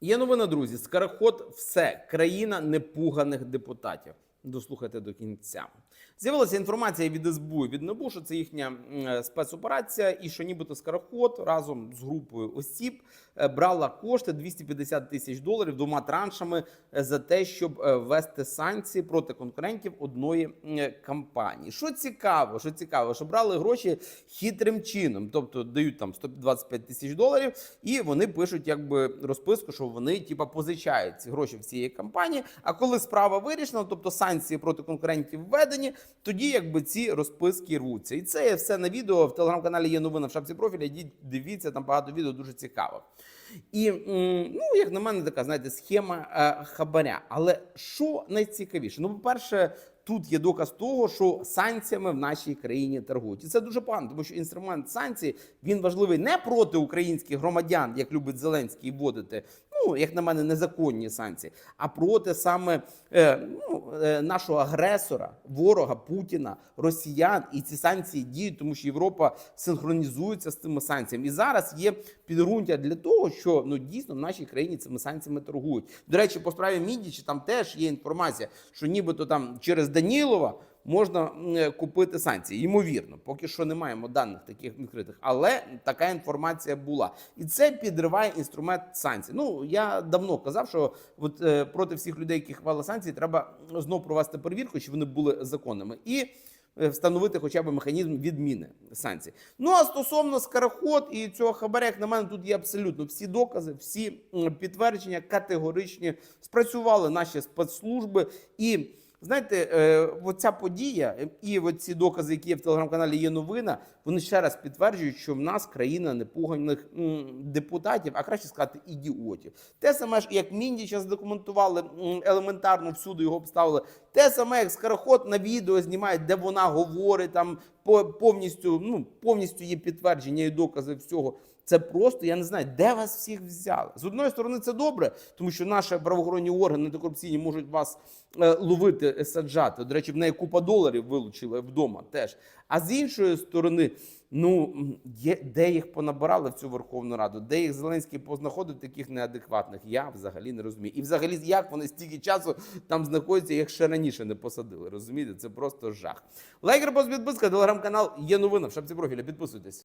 Є новина, друзі. Скороход все. Країна непуганих депутатів. Дослухайте до кінця. З'явилася інформація від СБУ і від НАБУ, що це їхня спецоперація, і що нібито Скороход разом з групою осіб е, брала кошти 250 тисяч доларів двома траншами е, за те, щоб е, ввести санкції проти конкурентів одної компанії. Що цікаво, що цікаво, що брали гроші хитрим чином, тобто дають там 125 тисяч доларів, і вони пишуть якби розписку, що вони типа позичають ці гроші в цієї компанії. А коли справа вирішена, тобто санкції проти конкурентів введені, тоді якби ці розписки рвуться. І це є все на відео в телеграм-каналі. Є новина в шапці профіля. Йдіть, дивіться там багато відео дуже цікаво. І ну, як на мене, така знаєте, схема е, хабаря. Але що найцікавіше? Ну, по-перше, тут є доказ того, що санкціями в нашій країні торгують. І це дуже погано, тому що інструмент санкцій він важливий не проти українських громадян, як любить Зеленський вводити. Ну, як на мене, незаконні санкції, а проти саме е, ну, е, нашого агресора, ворога Путіна, росіян. І ці санкції діють, тому що Європа синхронізується з цими санкціями. І зараз є підґрунтя для того, що ну дійсно в нашій країні цими санкціями торгують. До речі, по справі Мідічі там теж є інформація, що нібито там через Данілова. Можна е, купити санкції, ймовірно, поки що не маємо даних таких відкритих, але така інформація була, і це підриває інструмент санкцій. Ну я давно казав, що от е, проти всіх людей, які хвали санкції, треба знов провести перевірку, чи вони були законними, і е, встановити хоча б механізм відміни санкцій. Ну а стосовно скороход і цього хабаря, як на мене, тут є абсолютно всі докази, всі підтвердження категоричні спрацювали наші спецслужби і. Знаєте, е, оця подія е, і оці докази, які є в телеграм-каналі є новина, вони ще раз підтверджують, що в нас країна непоганих депутатів, а краще сказати, ідіотів. Те саме ж, як Міндіча зараз документували елементарно всюди його обставили. Те саме, як скороход на відео знімають, де вона говорить там повністю, ну повністю є підтвердження і докази всього. Це просто я не знаю, де вас всіх взяли. З одної сторони, це добре, тому що наші правоохоронні органи антикорупційні можуть вас е, ловити, е, саджати. До речі, в неї купа доларів вилучили вдома теж. А з іншої сторони, ну є, де їх понабирали в цю Верховну Раду, де їх Зеленський познаходив таких неадекватних, я взагалі не розумію. І взагалі, як вони стільки часу там знаходяться, їх ще раніше не посадили. Розумієте, це просто жах. Лайк, репост, підписка, телеграм-канал є новина в шапці профіля. Підписуйтесь.